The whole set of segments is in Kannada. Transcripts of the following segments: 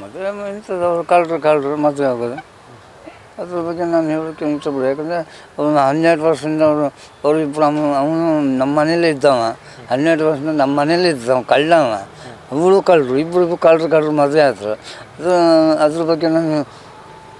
ಮದುವೆ ಇಂಥದ್ದು ಅವರು ಕಳ್ಳರು ಕಳ್ಳರು ಮದುವೆ ಆಗೋದು. ಅದ್ರ ಬಗ್ಗೆ ನಾನು ಹೇಳೋಕ್ಕೆ ಇಷ್ಟಪಡ ಯಾಕಂದರೆ ಅವನು ಹನ್ನೆರಡು ವರ್ಷದಿಂದ ಅವರು ಅವರಿಬ್ಬರು ಅವನು ಅವನು ನಮ್ಮ ಮನೇಲೇ ಇದ್ದವ. ಹನ್ನೆರಡು ವರ್ಷದಿಂದ ನಮ್ಮ ಮನೇಲೇ ಇದ್ದವ ಕಳ್ಳವ. ಅವಳು ಕಳ್ಳರು ಇಬ್ಬರಿಗೂ ಕಳ್ಳರು ಕಳ್ಳರು ಮದುವೆ ಆದರು. ಅದು, ಅದ್ರ ಬಗ್ಗೆ ನಾನು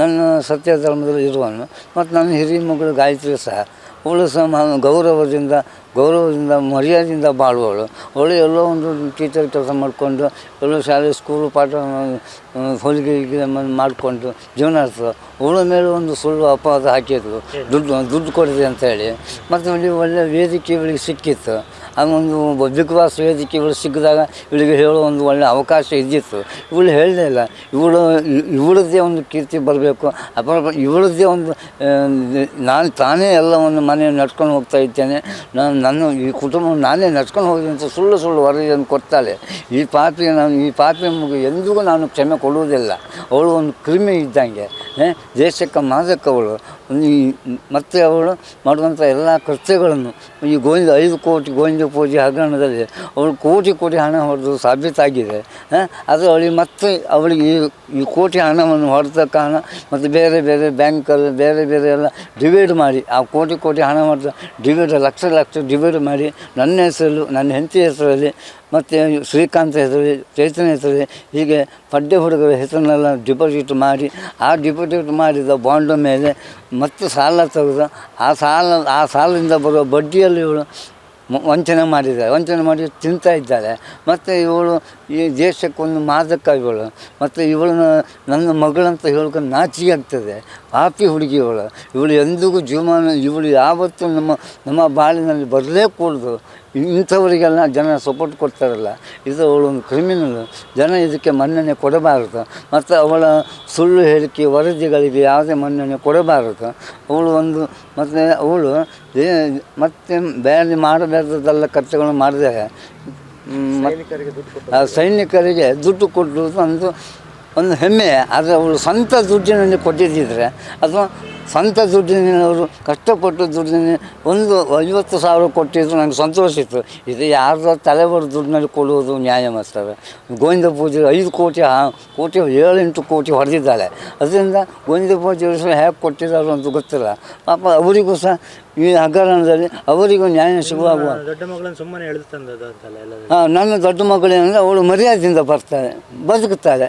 ನನ್ನ ಸತ್ಯ ಧರ್ಮದಲ್ಲಿ ಇರುವನು ಮತ್ತು ನನ್ನ ಹಿರಿಯ ಮಗಳು ಗಾಯತ್ರಿ ಸಹ. ಅವಳು ಸಹ ನಾನು ಗೌರವದಿಂದ ಗೌರವದಿಂದ, ಮರ್ಯಾದೆಯಿಂದ ಬಾಳುವಳು ಅವಳು ಎಲ್ಲೋ ಒಂದು ಟೀಚರ್ ಕೆಲಸ ಮಾಡಿಕೊಂಡು, ಎಲ್ಲೋ ಶಾಲೆ ಸ್ಕೂಲು ಪಾಠ ಹೊಲಿಗೆ ಮಾಡಿಕೊಂಡು ಜೀವನ ನಡೆಸ್ತಳು ಅವಳ ಮೇಲೆ ಒಂದು ಸುಳ್ಳು ಅಪವಾದ ಹಾಕಿದ್ರು. ದುಡ್ಡು ದುಡ್ಡು ಕೊಡಿದೆ ಅಂತೇಳಿ ಮತ್ತು ಇಲ್ಲಿ ಒಳ್ಳೆಯ ವೇದಿಕೆ ಇವಳಿಗೆ ಸಿಕ್ಕಿತ್ತು. ಆ ಒಂದು ಬಿಗ್ ಬಾಸ್ ವೇದಿಕೆ ಇವಳು ಸಿಕ್ಕಿದಾಗ ಇವಳಿಗೆ ಹೇಳೋ ಒಂದು ಒಳ್ಳೆಯ ಅವಕಾಶ ಇದ್ದಿತ್ತು. ಇವಳು ಹೇಳಲೇ ಇಲ್ಲ. ಇವಳು ಇವಳದೇ ಇವಳದ್ದೇ ಒಂದು ಕೀರ್ತಿ ಬರಬೇಕು. ಅಪರ ಇವಳದ್ದೇ ಒಂದು ನಾನು ತಾನೇ ಎಲ್ಲವನ್ನು ಮನೆ ನಡ್ಕೊಂಡು ಹೋಗ್ತಾ ಇದ್ದೇನೆ. ನಾನು ನನ್ನ ಈ ಕುಟುಂಬ ನಾನೇ ನಡ್ಕೊಂಡು ಅಂತ ಸುಳ್ಳು ಸುಳ್ಳು ವರದಿಯನ್ನು ಕೊಡ್ತಾಳೆ. ಈ ಪಾಪಿ ನಾನು, ಈ ಪಾಪಿ ಎಂದಿಗೂ ನಾನು ಕ್ಷಮೆ ಕೊಡುವುದಿಲ್ಲ. ಅವಳು ಒಂದು ಕ್ರಿಮಿ ಇದ್ದಂಗೆ ದೇಶಕ್ಕೆ ಮಾದಕವಳು. ಈ ಮತ್ತೆ ಅವಳು ಮಾಡುವಂಥ ಎಲ್ಲ ಕೃತ್ಯಗಳನ್ನು ಈ ಗೋವಿಂದ ಐದು ಕೋಟಿ ಗೋವಿಂದ ಪೂಜೆ ಹಗರಣದಲ್ಲಿ ಅವಳು ಕೋಟಿ ಕೋಟಿ ಹಣ ಹೊಡೆದು ಸಾಬೀತಾಗಿದೆ ಅದು ಅವಳಿಗೆ ಮತ್ತೆ ಅವಳಿಗೆ ಈ ಈ ಕೋಟಿ ಹಣವನ್ನು ಹೊಡೆದ ಕಾರಣ ಮತ್ತು ಬೇರೆ ಬೇರೆ ಬ್ಯಾಂಕಲ್ಲಿ ಬೇರೆ ಬೇರೆ ಎಲ್ಲ ಡಿವೈಡ್ ಮಾಡಿ, ಆ ಕೋಟಿ ಕೋಟಿ ಹಣ ಹೊಡೆದ ಡಿವೈಡ್ ಲಕ್ಷ ಲಕ್ಷ ಡಿವೈಡ್ ಮಾಡಿ ನನ್ನ ಹೆಸರು ನನ್ನ ಹೆಂಡತಿ ಹೆಸರಲ್ಲಿ ಮತ್ತು ಶ್ರೀಕಾಂತ್ ಹೆಸರಲ್ಲಿ, ಚೈತನ್ಯ ಹೆಸರಲ್ಲಿ ಹೀಗೆ ಪಡ್ಡೆ ಹುಡುಗರ ಹೆಸರನ್ನೆಲ್ಲ ಡಿಪಾಸಿಟ್ ಮಾಡಿ, ಆ ಡಿಪಾಸಿಟ್ ಮಾಡಿದ ಬಾಂಡ್ ಮೇಲೆ ಮತ್ತೆ ಸಾಲ ತೆಗೆದು ಆ ಸಾಲ, ಆ ಸಾಲದಿಂದ ಬರುವ ಬಡ್ಡಿಯಲ್ಲಿ ಇವಳು ವಂಚನೆ ಮಾಡಿದ್ದಾರೆ. ವಂಚನೆ ಮಾಡಿ ತಿಂತಾ ಇದ್ದಾಳೆ. ಮತ್ತು ಇವಳು ಈ ದೇಶಕ್ಕೊಂದು ಮಾದಕ ಇವಳು. ಮತ್ತು ಇವಳನ್ನ ನನ್ನ ಮಗಳಂತ ಹೇಳ್ಕೊಂಡು ನಾಚಿಗೆ ಆಗ್ತದೆ. ಪಾಪಿ ಹುಡುಗಿ ಇವಳು. ಇವಳು ಎಂದಿಗೂ ಜೀವಮಾನ, ಇವಳು ಯಾವತ್ತೂ ನಮ್ಮ ನಮ್ಮ ಬಾಳಿನಲ್ಲಿ ಬರಲೇ ಕೂಡದು. ಇಂಥವರಿಗೆಲ್ಲ ಜನ ಸಪೋರ್ಟ್ ಕೊಡ್ತಾರಲ್ಲ. ಇದು ಅವಳು ಒಂದು ಕ್ರಿಮಿನಲ್ ಜನ ಇದಕ್ಕೆ ಮನ್ನಣೆ ಕೊಡಬಾರದು. ಮತ್ತು ಅವಳ ಸುಳ್ಳು ಹೇಳಿಕೆ ವರದಿಗಳಿಗೆ ಯಾವುದೇ ಮನ್ನಣೆ ಕೊಡಬಾರದು. ಅವಳು ಒಂದು ಮತ್ತು ಅವಳು ಮತ್ತೆ ಬೇರೆ ಮಾಡಬೇಕಾದಲ್ಲ ಖರ್ಚುಗಳು ಮಾಡಿದಾಗ ಸೈನಿಕರಿಗೆ ದುಡ್ಡು ಕೊಡುವುದು ಒಂದು ಒಂದು ಹೆಮ್ಮೆ ಆದರೆ ಅವರು ಸ್ವಂತ ದುಡ್ಡಿನಲ್ಲಿ ಕೊಟ್ಟಿದ್ದಿದ್ರೆ ಅಥವಾ ಸ್ವಂತ ದುಡ್ಡಿನವರು ಕಷ್ಟಪಟ್ಟು ದುಡ್ಡಿನ ಒಂದು ಐವತ್ತು ಸಾವಿರ ಕೊಟ್ಟಿದ್ರು ನನಗೆ ಸಂತೋಷ ಇತ್ತು. ಇದು ಯಾರ್ದು ತಲೆ ಬರೋ ದುಡ್ಡಿನಲ್ಲಿ ಕೊಡುವುದು ನ್ಯಾಯ ಮಾಸ್ತಾರೆ ಗೋವಿಂದ ಪೂಜೆ ಐದು ಕೋಟಿ ಕೋಟಿ ಏಳೆಂಟು ಕೋಟಿ ಹೊಡೆದಿದ್ದಾಳೆ. ಅದರಿಂದ ಗೋವಿಂದ ಪೂಜೆ ಹೇಗೆ ಕೊಟ್ಟಿದ್ದಾರೆ ಅಂತ ಗೊತ್ತಿಲ್ಲ. ಪಾಪ ಅವರಿಗೂ ಸಹ ಈ ಹಗರಣದಲ್ಲಿ ಅವರಿಗೂ ನ್ಯಾಯ ಸಿಗುವಾಗ ದೊಡ್ಡ ಮಗಳನ್ನ ಸುಮ್ಮನೆ ಅಂತಲ್ಲ ನನ್ನ ದೊಡ್ಡ ಮಗಳೇನೆಂದರೆ ಅವಳು ಮರ್ಯಾದೆಯಿಂದ ಬರ್ತಾಳೆ ಬದುಕುತ್ತಾಳೆ.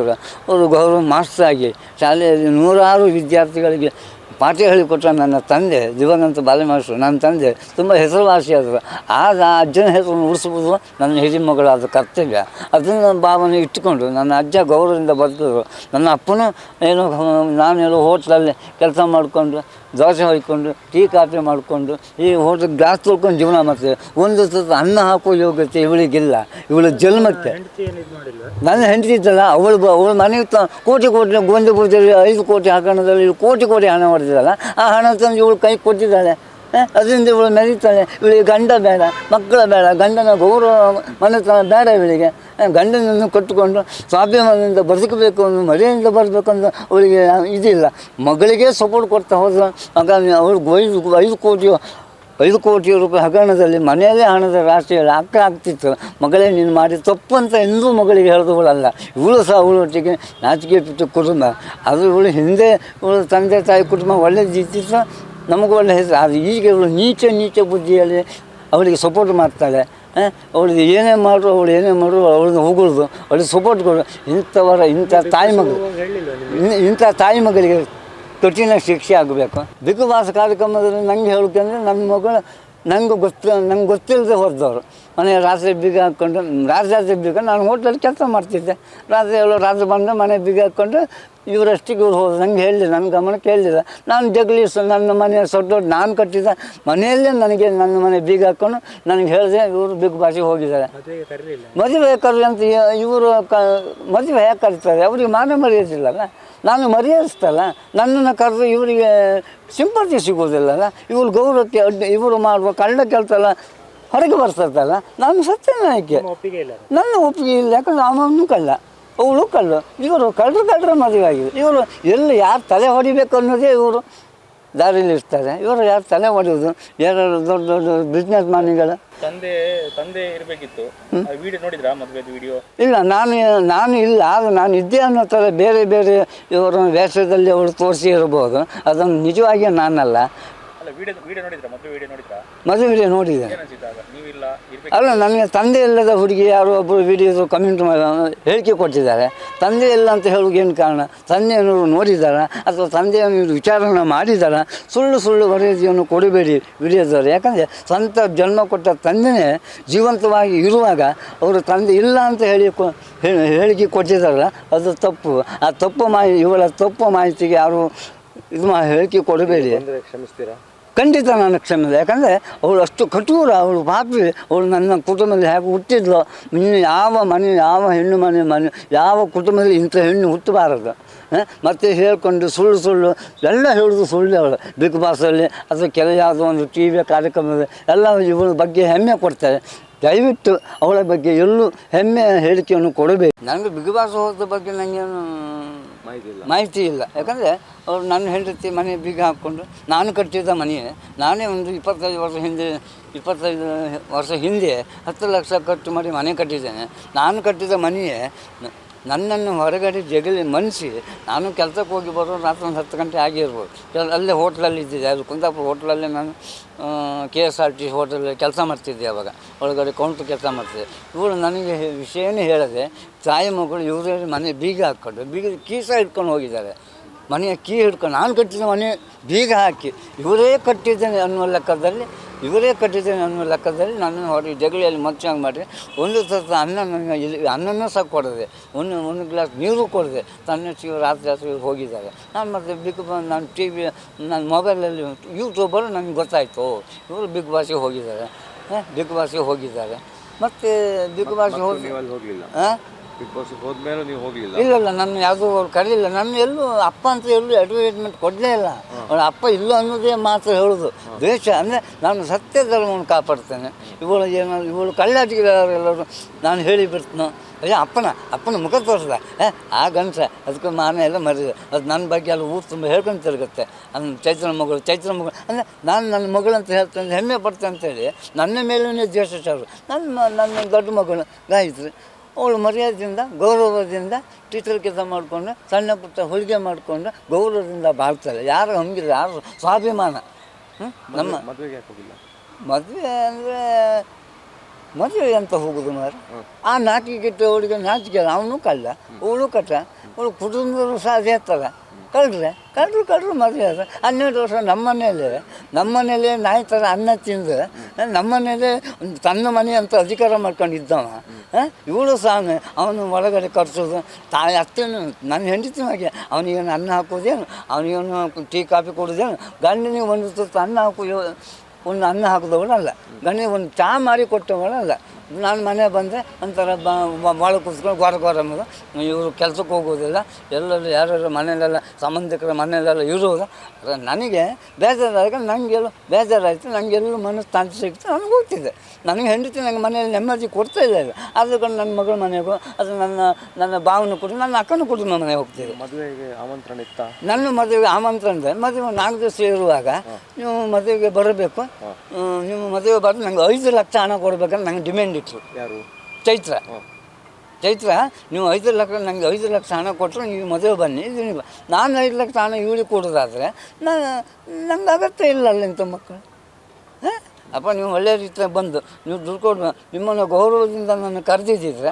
ಬಾಲನಾಯಕರು ಅವರು ಗೌರವ ಮಾಸ್ಟರ್ ಆಗಿ ಶಾಲೆಯಲ್ಲಿ ನೂರಾರು ವಿದ್ಯಾರ್ಥಿಗಳಿಗೆ ಪಾಠ ಹೇಳಿಕೊಟ್ಟ ನನ್ನ ತಂದೆ, ದಿವಂಗತ ಬಾಲಮಾಸ್ಟ್ರು, ನನ್ನ ತಂದೆ ತುಂಬ ಹೆಸರುವಾಸಿಯಾದರು ಆಗ ಆ ಅಜ್ಜನ ಹೆಸರನ್ನು ಉಳಿಸುವುದು ನನ್ನ ಹಿರಿಯ ಮಗಳಾದ ಕರ್ತವ್ಯ. ಅದನ್ನು ಭಾವನೆ ಇಟ್ಟುಕೊಂಡು ನನ್ನ ಅಜ್ಜ ಗೌರವದಿಂದ ಬದುಕಿದ್ರು. ನನ್ನ ಅಪ್ಪನೂ ಏನೋ ನಾನೆಲ್ಲೋ ಹೋಟ್ಲಲ್ಲಿ ಕೆಲಸ ಮಾಡಿಕೊಂಡು ದೋಸೆ ಹೊಯ್ಕೊಂಡು ಟೀ ಕಾಫಿ ಮಾಡಿಕೊಂಡು ಈ ಹೋಟ್ಲ್ ಗ್ಲಾಸ್ ತೊಳ್ಕೊಂಡು ಜೀವನ ಮಾಡ್ತೇವೆ ಒಂದು ತುತ್ತು ಅನ್ನ ಹಾಕೋ ಯೋಗ್ಯತೆ ಇವಳಿಗಿಲ್ಲ. ಇವಳ ಜನ್ಮಕ್ಕೆ. ನನ್ನ ಹೆಂಡತಿ ಇದ್ದಲ್ಲ ಅವಳು ಬ ಅವಳು ಮನೆಗೆ ತ ಕೋಟಿ ಕೋಟಿ ಗೊಂದು ಪೂಜೆಯಲ್ಲಿ ಐದು ಕೋಟಿ ಹಾಕೋಣದಲ್ಲಿ ಕೋಟಿ ಕೋಟಿ ಹಣ ಹೊಡೆದಿದ್ದಾಳೆ ಆ ಹಣ ತಂದು ಇವಳು ಕೈ ಕೊಟ್ಟಿದ್ದಾಳೆ. ಅದರಿಂದ ಇವಳು ಮೆರೀತಾಳೆ. ಇವಳಿಗೆ ಗಂಡ ಬೇಡ, ಮಕ್ಕಳ ಬೇಡ, ಗಂಡನ ಗೌರವ ಮನೆತನ ಬೇಡ ಇವಳಿಗೆ. ಗಂಡನನ್ನು ಕಟ್ಟಿಕೊಂಡು ಸ್ವಾಭಿಮಾನದಿಂದ ಬದುಕಬೇಕು ಅನ್ನೋ ಬರಬೇಕು ಅಂತ ಅವಳಿಗೆ ಇದಿಲ್ಲ. ಮಗಳಿಗೆ ಸಪೋರ್ಟ್ ಕೊಡ್ತಾ ಹೋದ್ರೆ. ಹಾಗಾಗಿ ಅವ್ರಿಗೆ ಐದು ಐದು ಕೋಟಿ ಐದು ಕೋಟಿ ರೂಪಾಯಿ ಹಗರಣದಲ್ಲಿ ಮನೆಯಲ್ಲೇ ಹಣದ ರಾಷ್ಟ್ರೀಯ ಅಕ್ಕ ಆಗ್ತಿತ್ತು ಮಗಳೇ, ನೀನು ಮಾಡಿ ತಪ್ಪು ಅಂತ ಎಂದೂ ಮಗಳಿಗೆ ಹೇಳಿದವಳಲ್ಲ ಇವಳು ಸಹ ಅವಳೊಟ್ಟಿಗೆ ನಾಚಿಕೆ ಬಿಟ್ಟು ಕುಟುಂಬ. ಅದು ಇವಳು ಹಿಂದೆ, ಇವಳು ತಂದೆ, ತಾಯಿ ಕುಟುಂಬ ಒಳ್ಳೆದಿದ್ದಿತ್ತು. ನಮಗೂ ಒಳ್ಳೆ ಹೆಸರು. ಆದರೆ ಈಗ ಅವಳು ನೀಚ ನೀಚ ಬುದ್ಧಿಯಲ್ಲಿ ಅವಳಿಗೆ ಸಪೋರ್ಟ್ ಮಾಡ್ತಾಳೆ. ಅವಳಿಗೆ ಏನೇ ಮಾಡು ಅವಳು ಏನೇ ಮಾಡು ಅವಳನ್ನ ಹೊಗಳ್ದು ಅವಳಿಗೆ ಸಪೋರ್ಟ್ ಕೊಡು. ಇಂಥವರ ಇಂಥ ತಾಯಿ ಮಗಳು ಇಂಥ ತಾಯಿ ಮಗಳಿಗೆ ಕಠಿಣ ಶಿಕ್ಷೆ ಆಗಬೇಕು. ಬಿಗ್ ಬಾಸ್ ಕಾರ್ಯಕ್ರಮದಲ್ಲಿ ನಂಗೆ ಹೇಳಬೇಕಂದ್ರೆ ನನ್ನ ಮಗಳು ನಂಗೆ ಗೊತ್ತು ನಂಗೆ ಗೊತ್ತಿಲ್ಲದೆ ಹೊರದವರು ಮನೆ ರಾತ್ರಿ ಬೀಗ ಹಾಕ್ಕೊಂಡು ರಾತ್ರಿ ರಾತ್ರಿ ಬೀಗ ನಾನು ಹೋಟ್ಲಲ್ಲಿ ಕೆಲಸ ಮಾಡ್ತಿದ್ದೆ. ರಾತ್ರಿ ಎಲ್ಲ ರಾತ್ರಿ ಬಂದು ಮನೆ ಬೀಗ ಹಾಕ್ಕೊಂಡು ಇವರಷ್ಟಿಗೆ ಇವ್ರು ಹೋದ್ರು ನಂಗೆ ಹೇಳಿಲ್ಲ ನನ್ನ ಗಮನಕ್ಕೆ ಹೇಳಿಲ್ಲ ನಾನು ಜಗಲಿ ಸ- ನನ್ನ ಮನೆ ದೊಡ್ಡ ನಾನು ಕಟ್ಟಿದ ಮನೆಯಲ್ಲೇ ನನಗೆ ನನ್ನ ಮನೆ ಬೀಗ ಹಾಕ್ಕೊಂಡು ನನಗೆ ಹೇಳಿದೆ ಇವರು ಬಿಗ್ ಬಾಸಿಗೆ ಹೋಗಿದ್ದಾರೆ. ಮದುವೆ ಕರಲಿ ಅಂತ ಇವರು ಕ ಮದುವೆ ಹೇಗೆ ಕರೀತಾರೆ? ಅವ್ರಿಗೆ ಮಾನ ಮರ್ಯಾದಿಲ್ಲಲ್ಲ? ನಾನು ಮರೆಯಿಸ್ತಲ್ಲ ನನ್ನನ್ನು ಕರೆದು ಇವರಿಗೆ ಸಿಂಪತಿ ಸಿಗೋದಿಲ್ಲಲ್ಲ ಇವ್ರು ಗೌರವಕ್ಕೆ ಅಡ್ಡ ಇವರು ಮಾಡುವ ಕಳ್ಳ ಕೇಳ್ತಲ್ಲ ಹೊರಗೆ ಬರ್ತದಲ್ಲ ನಾನು ಸತ್ಯ ನಾಯಕಿ ಒಪ್ಪಿಗೆ ಇಲ್ಲ. ನನ್ನ ಒಪ್ಪಿಗೆ ಇಲ್ಲ ಯಾಕಂದ್ರೆ ಅವನು ಕಳ್ಳ. ಅವಳು ಕಳ್ಳು ಇವರು ಕಳ್ಳರು ಕಳ್ಳರ ಮದುವೆ ಆಗಿದೆ. ಇವರು ಎಲ್ಲಿ ಯಾರು ತಲೆ ಹೊಡಿಬೇಕು ಅನ್ನೋದೇ ಇವರು ದಾರಿಯಲ್ಲಿ ಇರ್ತಾರೆ. ಇವರು ಯಾರು ತಲೆ ಹೊಡೆಯೋದು ಯಾರು ದೊಡ್ಡ ದೊಡ್ಡ ಬಿಸ್ನೆಸ್ ಮ್ಯಾನ್ಗಳು ತಂದೆ ತಂದೆ ಇರಬೇಕಿತ್ತು. ವಿಡಿಯೋ ನೋಡಿದ್ರಾ ವಿಡಿಯೋ ಇಲ್ಲ ನಾನು ನಾನು ಇಲ್ಲ ಆದರೆ ನಾನು ಇದ್ದೆ ಅನ್ನೋ ಥರ ಬೇರೆ ಬೇರೆ ಇವರ ವ್ಯಾಸದಲ್ಲಿ ಅವಳು ತೋರಿಸಿ ಇರ್ಬೋದು. ಅದನ್ನು ನಿಜವಾಗಿ ನಾನಲ್ಲ. ಅಲ್ಲ ವಿಡಿಯೋ ವಿಡಿಯೋ ನೋಡಿದ್ರಾ? ಮದುವೆ ವಿಡಿಯೋ ನೋಡಿದ್ರಾ? ಮದುವೆ ನೋಡಿದೆ. ಏನ್ ನೀವಿಲ್ಲ? ಅಲ್ಲ, ನನಗೆ ತಂದೆ ಇಲ್ಲದ ಹುಡುಗಿ ಯಾರೋ ಒಬ್ಬರು ವಿಡಿಯೋ ಕಮೆಂಟ್ ಮಾಡಿ ಹೇಳಿಕೆ ಕೊಟ್ಟಿದ್ದಾರೆ. ತಂದೆ ಇಲ್ಲ ಅಂತ ಹೇಳೋಕೆ ಏನು ಕಾರಣ? ತಂದೆಯನ್ನು ನೋಡಿದಾರಾ ಅಥವಾ ತಂದೆಯನ್ನು ವಿಚಾರಣೆ ಮಾಡಿದಾರ ಸುಳ್ಳು ಸುಳ್ಳು ವರದಿಯನ್ನು ಕೊಡಬೇಡಿ ವಿಡಿಯೋದವರು. ಯಾಕಂದರೆ ಸ್ವಂತ ಜನ್ಮ ಕೊಟ್ಟ ತಂದೆನೇ ಜೀವಂತವಾಗಿ ಇರುವಾಗ ಅವರು ತಂದೆ ಇಲ್ಲ ಅಂತ ಹೇಳಿ ಹೇಳಿಕೆ ಕೊಟ್ಟಿದ್ದಾರಲ್ಲ, ಅದು ತಪ್ಪು. ಆ ತಪ್ಪು ಮಾಹಿತಿ ಇವಳ ತಪ್ಪು ಮಾಹಿತಿಗೆ ಯಾರು ಇದು ಮಾ ಹೇಳಿಕೆ ಕೊಡಬೇಡಿ. ಕ್ಷಮಿಸ್ತೀರಾ? ಖಂಡಿತ ನಾನು ಕ್ಷಮಿಸಿದೆ. ಯಾಕಂದರೆ ಅವಳು ಅಷ್ಟು ಕಠೋರ, ಅವಳು ಪಾಪಿ ಅವಳು ನನ್ನ ಕುಟುಂಬದಲ್ಲಿ ಹೇಗೆ ಹುಟ್ಟಿದ್ಲು, ಇನ್ನು ಯಾವ ಮನೆ, ಯಾವ ಹೆಣ್ಣು ಮನೆ ಮನೆ, ಯಾವ ಕುಟುಂಬದಲ್ಲಿ ಇಂಥ ಹೆಣ್ಣು ಹುಟ್ಟಬಾರದು? ಮತ್ತೆ ಹೇಳ್ಕೊಂಡು ಸುಳ್ಳು ಸುಳ್ಳು, ಎಲ್ಲ ಹೇಳೋದು ಸುಳ್ಳು ಅವಳು. ಬಿಗ್ ಬಾಸಲ್ಲಿ ಅಥವಾ ಕೆಲ ಯಾವುದೋ ಒಂದು ಟಿ ವಿ ಕಾರ್ಯಕ್ರಮದಲ್ಲಿ ಎಲ್ಲ ಇವಳ ಬಗ್ಗೆ ಹೆಮ್ಮೆ ಕೊಡ್ತಾರೆ. ದಯವಿಟ್ಟು ಅವಳ ಬಗ್ಗೆ ಎಲ್ಲೂ ಹೆಮ್ಮೆ ಹೇಳಿಕೆಯನ್ನು ಕೊಡಬೇಕು ನನಗೆ ಬಿಗ್ ಬಾಸ್ ಹೋದ ಬಗ್ಗೆ ನನಗೇನು ಮಾಹಿತಿ ಇಲ್ಲ. ಯಾಕಂದರೆ ಅವರು ನನ್ನ ಹೆಂಡತಿ ಮನೆ ಬೀಗ ಹಾಕ್ಕೊಂಡು ನಾನು ಕಟ್ಟಿದ್ದ ಮನೆ, ನಾನೇ ಒಂದು ಇಪ್ಪತ್ತೈದು ವರ್ಷ ಹಿಂದೆ, ಇಪ್ಪತ್ತೈದು ವರ್ಷ ಹಿಂದೆ ಹತ್ತು ಲಕ್ಷ ಖರ್ಚು ಮಾಡಿ ಮನೆ ಕಟ್ಟಿದ್ದೇನೆ. ನಾನು ಕಟ್ಟಿದ ಮನೆಯೇ ನನ್ನನ್ನು ಹೊರಗಡೆ ಜಗಲಿ ಮನಸ್ಸಿ ನಾನು ಕೆಲಸಕ್ಕೆ ಹೋಗಿ ಬರೋ ರಾತ್ರಿ ಒಂದು ಹತ್ತು ಗಂಟೆ ಆಗಿರ್ಬೋದು ಕೆಲ- ಅಲ್ಲೇ ಹೋಟ್ಲಲ್ಲಿ ಇದ್ದಿದ್ದೆ. ಅದು ಕುಂದಾಪುರ ಹೋಟ್ಲಲ್ಲೇ ನಾನು ಕೆ ಎಸ್ ಆರ್ ಟಿ ಹೋಟೆಲಲ್ಲಿ ಕೆಲಸ ಮಾಡ್ತಿದ್ದೆ ಅವಾಗ. ಒಳಗಡೆ ಕೌಂಟ್ರ್ ಕೆಲಸ ಮಾಡ್ತಿದ್ದೆ. ಇವಳು ನನಗೆ ವಿಷಯನೇ ಹೇಳದೆ, ತಾಯಿ ಮಗಳು ಇವರೇ ಮನೆ ಬೀಗ ಹಾಕ್ಕೊಂಡು ಬೀಗ ಕೀಸ ಇಟ್ಕೊಂಡು ಹೋಗಿದ್ದಾರೆ. ಮನೆಯ ಕೀ ಹಿಡ್ಕೊಂಡು ನಾನು ಕಟ್ಟಿದ ಮನೆ ಬೀಗ ಹಾಕಿ ಇವರೇ ಕಟ್ಟಿದ್ದೇನೆ ಅನ್ನುವ ಲೆಕ್ಕದಲ್ಲಿ ಇವರೇ ಕಟ್ಟಿದ್ದೇನೆ ಅನ್ನುವ ಲೆಕ್ಕದಲ್ಲಿ ನನ್ನನ್ನು ಹೊರಗೆ ಜಗಳಿಯಲ್ಲಿ ಮಚ್ಚಾಗಿ ಮಾಡಿ ಒಂದು ಸತ ಅನ್ನ ನನಗೆ ಇಲ್ಲಿ ಅನ್ನನೂ ಸಹ ಕೊಡದೆ ಒಂದು ಒಂದು ಗ್ಲಾಸ್ ನೀರು ಕೊಡದೆ ಶಿವ ರಾತ್ರಿ ರಾತ್ರಿ ಹೋಗಿದ್ದಾರೆ. ನಾನು ಮತ್ತೆ ಬಿಗ್ ಬಾಸ್ ನಾನು ಟಿ ವಿ ನನ್ನ ಮೊಬೈಲಲ್ಲಿ ಯೂಟ್ಯೂಬರು ನನಗೆ ಗೊತ್ತಾಯಿತು ಇವರು ಬಿಗ್ ಬಾಸ್ಗೆ ಹೋಗಿದ್ದಾರೆ. ಹಾಂ? ಬಿಗ್ ಬಾಸ್ಗೆ ಹೋಗಿದ್ದಾರೆ. ಮತ್ತು ಬಿಗ್ ಬಾಸ್ಗೆ ಹೋಗಿ ನೀವು ಹಾಂ? ಬಿಗ್ ಹೋದ್ಮೇಲೂ ನೀವು ಹೋಗ್ಲಿಲ್ಲ. ಇಲ್ಲ ಇಲ್ಲ ನನ್ನ ಯಾವುದೂ ಅವ್ರು ಕರೀಲಿಲ್ಲ. ನನ್ನ ಎಲ್ಲೂ ಅಪ್ಪ ಅಂತ ಎಲ್ಲೂ ಅಡ್ವರ್ಟೈಸ್ಮೆಂಟ್ ಕೊಡಲೇ ಇಲ್ಲ. ಅವಳ ಅಪ್ಪ ಇಲ್ಲ ಅನ್ನೋದೇ ಮಾತ್ರ ಹೇಳೋದು. ದ್ವೇಷ ಅಂದರೆ ನಾನು ಸತ್ಯ ಧರ್ಮವನ್ನು ಕಾಪಾಡ್ತೇನೆ. ಇವಳು ಏನಾದ್ರು ಇವಳು ಕಳ್ಳಾಟಿಗೆಲ್ಲರೂ ನಾನು ಹೇಳಿ ಬಿಡ್ತೀನೋ. ಅಯ್ಯ ಅಪ್ಪನ ಅಪ್ಪನ ಮುಖ ತೋರಿಸ್ದ. ಏ ಆ ಗಂಟ ಅದಕ್ಕೆ ಮಾನ ಎಲ್ಲ ಮರಿದೆ ಅದು ನನ್ನ ಬಗ್ಗೆ ಎಲ್ಲ ಊರು ತುಂಬ ಹೇಳ್ಕೊಂಡು ತಿರುಗುತ್ತೆ. ನನ್ನ ಚೈತ್ರ ಮಗಳು ಚೈತ್ರ ಮಗಳು. ಅಂದರೆ ನಾನು ನನ್ನ ಮಗಳು ಅಂತ ಹೇಳ್ತೇನೆ ಹೆಮ್ಮೆ ಪಡ್ತೇನೆ ಅಂತೇಳಿ ನನ್ನ ಮೇಲೂ ದ್ವೇಷ ನನ್ನ ನನ್ನ ದೊಡ್ಡ ಮಗಳು ಗಾಯತ್ರಿ ಅವಳು ಮರ್ಯಾದೆಯಿಂದ ಗೌರವದಿಂದ ಟೀಚರ್ ಕೆಲಸ ಮಾಡಿಕೊಂಡು ಸಣ್ಣ ಪುಟ್ಟ ಹೊಲಿಗೆ ಮಾಡಿಕೊಂಡು ಗೌರವದಿಂದ ಬಾಳ್ತಾರೆ ಯಾರು ಹಂಗಿಲ್ಲ ಯಾರು ಸ್ವಾಭಿಮಾನ? ನಮ್ಮ ಮದುವೆಗೆ ಹೋಗಿಲ್ಲ? ಮದುವೆ ಅಂದರೆ ಮದುವೆ ಅಂತ ಹೋಗುದು ಮಾರ ಆ ನಾಚಿಕೆ ಅವಳಿಗೆ ನಾಚಿಕೆ ಅವನು ಕಲ್ಲ ಅವಳು ಕಟ್ಟ ಅವಳು ಕುಟುಂಬದವರು ಸಹ ಅದೇ ಥರ. ಕಳ್ರೆ ಕಳ್ಳರು ಕಳ್ಳರು ಮದುವೆ ಅದು ಹನ್ನೆರಡು ವರ್ಷ ನಮ್ಮ ಮನೇಲೆ ನಮ್ಮ ಮನೇಲೆ ನಾಯಿ ಥರ ಅನ್ನ ತಿಂದು ನಮ್ಮ ಮನೇಲೆ ತನ್ನ ಮನೆ ಅಂತ ಅಧಿಕಾರ ಮಾಡ್ಕೊಂಡಿದ್ದವ ಇವಳು ಸಾನು ಅವನು ಒಳಗಡೆ ಕಟ್ಸೋದು, ತಾಯಿ ಅತ್ತೇನು, ನನ್ನ ಹೆಂಡತಿ ಹಾಗೆ, ಅವನಿಗೇನು ಅನ್ನ ಹಾಕೋದೇನು, ಅವನಿಗೇನು ಟೀ, ಕಾಫಿ ಕೊಡೋದೇನು, ಗಂಡನಿಗೆ ಒಂದು ಅನ್ನ ಹಾಕೋ ಒಂದು ಅನ್ನ ಹಾಕಿದವಳಲ್ಲ, ಗಂಡನಿಗೆ ಒಂದು ಚಹಾ ಮಾರಿ ಕೊಟ್ಟವಳಲ್ಲ ನಾನು ಮನೆ ಬಂದೆ ಒಂಥರ ಭಾಳ ಕೂತ್ಕೊಂಡು ಗೋರ ಗೋರ ಇವರು ಕೆಲ್ಸಕ್ಕೆ ಹೋಗೋದಿಲ್ಲ. ಎಲ್ಲರೂ ಯಾರ್ಯಾರು ಮನೆಯಲ್ಲೆಲ್ಲ ಸಂಬಂಧಿಕರ ಮನೆಯಲ್ಲೆಲ್ಲ ಇರೋದು ಅದ್ರ ನನಗೆ ಬೇಜಾರಾಗ ನನಗೆಲ್ಲ ಬೇಜಾರಾಯಿತು. ನನಗೆಲ್ಲೂ ಮನಸ್ಸು ತಾಂತ್ರಿ ಸಿಕ್ತು ನನಗೆ ಹೋಗ್ತಿದ್ದೆ. ನನಗೆ ಹೆಂಡತಿ ನನಗೆ ಮನೆಯಲ್ಲಿ ನೆಮ್ಮದಿ ಕೊಡ್ತಾ ಇಲ್ಲ ಆದ ನನ್ನ ಮಗಳ ಮನೆಗೂ ಅದು ನನ್ನ ನನ್ನ ಭಾವನ ಕೂಡ ನನ್ನ ಅಕ್ಕನ ಕುಟುಂಬ ಮನೆಗೆ ಹೋಗ್ತಿದ್ದೆ. ಮದುವೆಗೆ ಆಮಂತ್ರಣ ಇತ್ತು? ನನ್ನ ಮದುವೆಗೆ ಆಮಂತ್ರಣ ಇದೆ. ಮದುವೆ ನಾಲ್ಕು ದಿವಸ ಇರುವಾಗ ನೀವು ಮದುವೆಗೆ ಬರಬೇಕು. ನೀವು ಮದುವೆ ಬರೋದು ನಂಗೆ ಐದು ಲಕ್ಷ ಹಣ ಕೊಡ್ಬೇಕಂತ ನಂಗೆ ಡಿಮ್ಯಾಂಡ್ ಇಟ್ಟರು ಯಾರು? ಚೈತ್ರ. ಚೈತ್ರ ನೀವು ಐದು ಲಕ್ಷ ನನಗೆ ಐದು ಲಕ್ಷ ಹಣ ಕೊಟ್ಟರು ನೀವು ಮದುವೆ ಬನ್ನಿ ಇದು ನೀವು. ನಾನು ಐದು ಲಕ್ಷ ಹಣ ಇವಳಿಗೆ ಕೊಡೋದಾದರೆ ನಾನು ನಂಗೆ ಅಗತ್ಯ ಇಲ್ಲ ಅಲ್ಲಿಂತ ಮಕ್ಕಳು. ಹಾಂ? ಅಪ್ಪ ನೀವು ಒಳ್ಳೆಯ ರೀತಿಯಾಗಿ ಬಂದು ನೀವು ದುಡ್ಡು ನಿಮ್ಮನ್ನು ಗೌರವದಿಂದ ನಾನು ಕರೆದಿದ್ದಿದ್ರೆ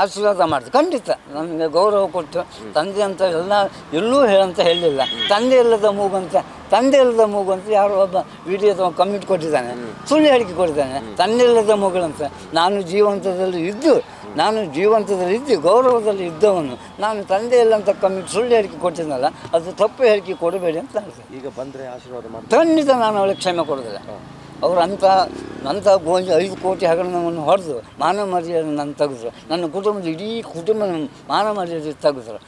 ಆಶೀರ್ವಾದ ಮಾಡಿದೆ ಖಂಡಿತ ನನಗೆ ಗೌರವ ಕೊಟ್ಟು ತಂದೆ ಅಂತ ಎಲ್ಲ ಎಲ್ಲೂ ಹೇಳಂತ ಹೇಳಲಿಲ್ಲ ತಂದೆ ಇಲ್ಲದ ಮೂಗಂತ ತಂದೆ ಇಲ್ಲದ ಮೂಗು ಅಂತ ಯಾರೋ ಒಬ್ಬ ವಿಡಿಯೋ ಕಮಿಟ್ ಕೊಟ್ಟಿದ್ದಾನೆ. ಸುಳ್ಳು ಹೇಳಿಕೆ ಕೊಟ್ಟಿದ್ದಾನೆ. ತಂದೆ ಇಲ್ಲದ ಮಗಳಂತ. ನಾನು ಜೀವಂತದಲ್ಲಿ ಇದ್ದು ನಾನು ಜೀವಂತದಲ್ಲಿ ಇದ್ದು ಗೌರವದಲ್ಲಿ ಇದ್ದವನು. ನಾನು ತಂದೆ ಇಲ್ಲ ಅಂತ ಕಮಿಟ್ ಸುಳ್ಳು ಹೇಳಿಕೆ ಕೊಟ್ಟಿದ್ನಲ್ಲ ಅದು ತಪ್ಪು ಹೇಳಿಕೆ ಕೊಡಬೇಡಿ ಅಂತ ಈಗ ಬಂದರೆ ಆಶೀರ್ವಾದ ಮಾಡಿ ಖಂಡಿತ ನಾನು ಅವಳಿಗೆ ಕ್ಷಮೆ ಕೊಡೋದಿಲ್ಲ ಅವ್ರು ಅಂಥ ಅಂಥ ಗೋಂಜಿ ಐದು ಕೋಟಿ ಹಗರಣವನ್ನು ಹೊಡೆದು ಮಾನವ ಮರ್ಯಾದೆ ನನ್ನ ತೆಗೆದ್ರು. ನನ್ನ ಕುಟುಂಬದ ಇಡೀ ಕುಟುಂಬ ಮಾನ ಮರ್ಯಾದೆ ತೆಗೆದ್ರು.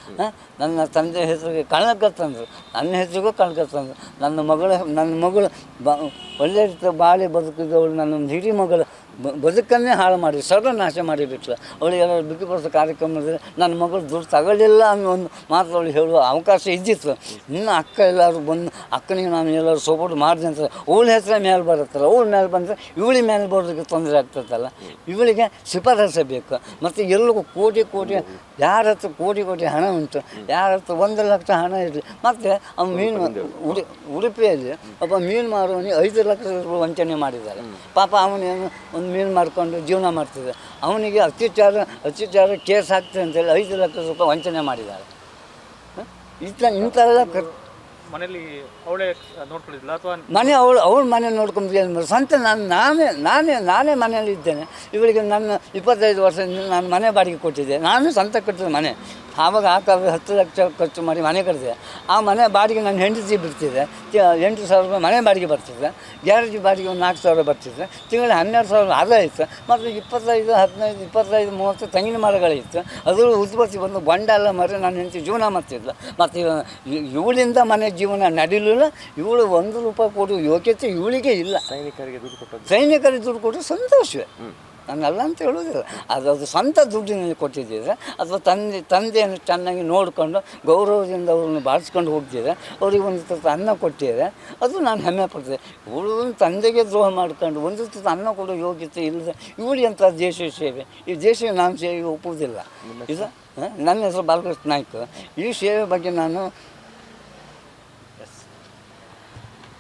ನನ್ನ ತಂದೆ ಹೆಸರಿಗೆ ಕಣಕ ತಂದರು. ನನ್ನ ಹೆಸರಿಗೂ ಕಣಕ ತಂದರು. ನನ್ನ ಮಗಳ, ನನ್ನ ಮಗಳು ಬ, ಒಳ್ಳೆ ರೀತಿಯ ಬಾಳೆ ಬದುಕಿದವಳು, ನನ್ನ ಹಿರಿ ಮಗಳ ಬ- ಬದುಕನ್ನೇ ಹಾಳು ಮಾಡಿ ಸರ್ವನಾಶ ಮಾಡಿಬಿಟ್ಲು. ಏನಾದ್ರು ಬಿಗಿ ಬರೆಸೋ ಕಾರ್ಯಕ್ರಮದಲ್ಲಿ ನನ್ನ ಮಗಳು ದುಡ್ಡು ತಗೊಳ್ಳಿಲ್ಲ ಅನ್ನೋ ಒಂದು ಮಾತು ಅವಳು ಹೇಳುವ ಅವಕಾಶ ಇದ್ದಿತ್ತು. ಇನ್ನು ಅಕ್ಕ ಎಲ್ಲರೂ ಬಂದು ಅಕ್ಕನಿಗೆ ನಾನು ಎಲ್ಲರೂ ಸಪೋರ್ಟ್ ಮಾಡಿದೆ ಅಂತ ಅವಳ ಹೆಸರೇ ಮೇಲೆ ಬರುತ್ತಲ್ಲ ಅವಳ ಮೇಲೆ ಬಂದರೆ ಇವಳಿ ಮೇಲೆ ಬರೋದಕ್ಕೆ ತೊಂದರೆ ಆಗ್ತದಲ್ಲ. ಇವಳಿಗೆ ಶಿಫಾರಸೆ ಬೇಕು. ಮತ್ತು ಎಲ್ಲಿಗೂ ಕೋಟಿ ಕೋಟಿ ಯಾರ ಹತ್ರ ಕೋಟಿ ಕೋಟಿ ಹಣ ಉಂಟು ಯಾರ ಹತ್ರ ಒಂದು ಲಕ್ಷ ಹಣ ಇರಲಿ. ಮತ್ತು ಅವ್ನು ಮೀನು ಉಡಿ ಉಡುಪಿಯಲ್ಲಿ ಒಬ್ಬ ಮೀನು ಮಾರುವವನಿಗೆ ಐದು ಲಕ್ಷ ರೂಪಾಯಿ ವಂಚನೆ ಮಾಡಿದ್ದಾರೆ. ಪಾಪ ಅವನೇನು ಒಂದು ಮೀನು ಮಾಡಿಕೊಂಡು ಜೀವನ ಮಾಡ್ತಿದ್ದ ಅವನಿಗೆ ಅತ್ಯಾಚಾರ ಅತ್ಯಾಚಾರ ಕೇಸ್ ಆಗ್ತದೆ ಅಂತೇಳಿ ಐದು ಲಕ್ಷ ರೂಪಾಯಿ ವಂಚನೆ ಮಾಡಿದ್ದಾರೆ? ಇಂಥ ಇಂಥವೆಲ್ಲ ಮನೆಯಲ್ಲಿ ಮನೇಲಿ ಅವಳೇ ನೋಡ್ಕೊಂಡಿದ್ಲ ಅಥವಾ ಮನೆ ಅವಳು ಅವಳ ಮನೆ ಮಾಡೋದು? ಸ್ವಂತ ನಾನು ನಾನೇ ನಾನೇ ನಾನೇ ಮನೆಯಲ್ಲಿ ಇದ್ದೇನೆ ಇವಳಿಗೆ ನನ್ನ ಇಪ್ಪತ್ತೈದು ವರ್ಷದಿಂದ ನಾನು ಮನೆ ಬಾಡಿಗೆ ಕೊಟ್ಟಿದ್ದೆ. ನಾನು ಸ್ವಂತ ಕಟ್ಟಿದ ಮನೆ. ಆವಾಗ ಆ ಕಾಲ ಹತ್ತು ಲಕ್ಷ ಖರ್ಚು ಮಾಡಿ ಮನೆ ಕಟ್ಟಿದೆ ಆ ಮನೆ ಬಾಡಿಗೆ ನನ್ನ ಹೆಂಡತಿ ಬಿಡ್ತಿದ್ದೆ ತಿ- ಎಂಟು ಸಾವಿರ ರೂಪಾಯಿ ಮನೆ ಬಾಡಿಗೆ ಬರ್ತಿದ್ದೆ ಗ್ಯಾರೇಜ್ ಬಾಡಿಗೆ ಒಂದು ನಾಲ್ಕು ಸಾವಿರ ಬರ್ತಿದ್ದೆ ತಿಂಗಳ ಹನ್ನೆರಡು ಸಾವಿರ ಆದಾಯ ಇತ್ತು. ಮತ್ತು ಇಪ್ಪತ್ತೈದು ಹದಿನೈದು ಇಪ್ಪತ್ತೈದು ಮೂವತ್ತು ತೆಂಗಿನ ಮರಗಳಿತ್ತು ಅದರ ಉತ್ಪತ್ತಿ ಬಂದು ಬಂಡ ಎಲ್ಲ ಮರೆ ನನ್ನ ಹೆಂಡತಿ ಜೀವನ ಮಾಡ್ತಿದ್ಲು. ಮತ್ತು ಇವಳಿಂದ ಮನೆ ಜೀವನ ನಡೀಲಿಲ್ಲ. ಇವಳು ಒಂದು ರೂಪಾಯಿ ಕೊಡುವ ಯೋಗ್ಯತೆ ಇವಳಿಗೆ ಇಲ್ಲ. ಸೈನಿಕರಿಗೆ ದುಡ್ಡು ಕೊಟ್ಟು ಸೈನಿಕರಿಗೆ ದುಡ್ಡು ಕೊಟ್ಟರೆ ಸಂತೋಷವೇ. ನಾನಲ್ಲ ಅಂತ ಹೇಳೋದಿಲ್ಲ. ಅದು ಅದು ಸ್ವಂತ ದುಡ್ಡಿನಲ್ಲಿ ಕೊಟ್ಟಿದ್ದಿದ್ರೆ ಅಥವಾ ತಂದೆ ತಂದೆಯನ್ನು ಚೆನ್ನಾಗಿ ನೋಡಿಕೊಂಡು ಗೌರವದಿಂದ ಅವ್ರನ್ನ ಬಾಳಿಸ್ಕೊಂಡು ಹೋಗ್ತಿದ್ರೆ ಅವ್ರಿಗೆ ಒಂದು ತುತ್ತು ಅನ್ನ ಕೊಟ್ಟಿದ್ರೆ ಅದು ನಾನು ಹೆಮ್ಮೆ ಪಡ್ತೇನೆ. ಇವಳು ತಂದೆಗೆ ದ್ರೋಹ ಮಾಡ್ಕೊಂಡು ಒಂದು ತುತ್ತು ಅನ್ನ ಕೊಡೋ ಯೋಗ್ಯತೆ ಇಲ್ಲದೆ ಇವಳು ಅಂತ ದೇಶ ಸೇವೆ? ಈ ದೇಶ ನಾನು ಸೇವೆ ಒಪ್ಪುವುದಿಲ್ಲ. ಇದು ನನ್ನ ಹೆಸರು ಬಾಲಕೃಷ್ಣ ನಾಯ್ಕ. ಈ ಸೇವೆ ಬಗ್ಗೆ ನಾನು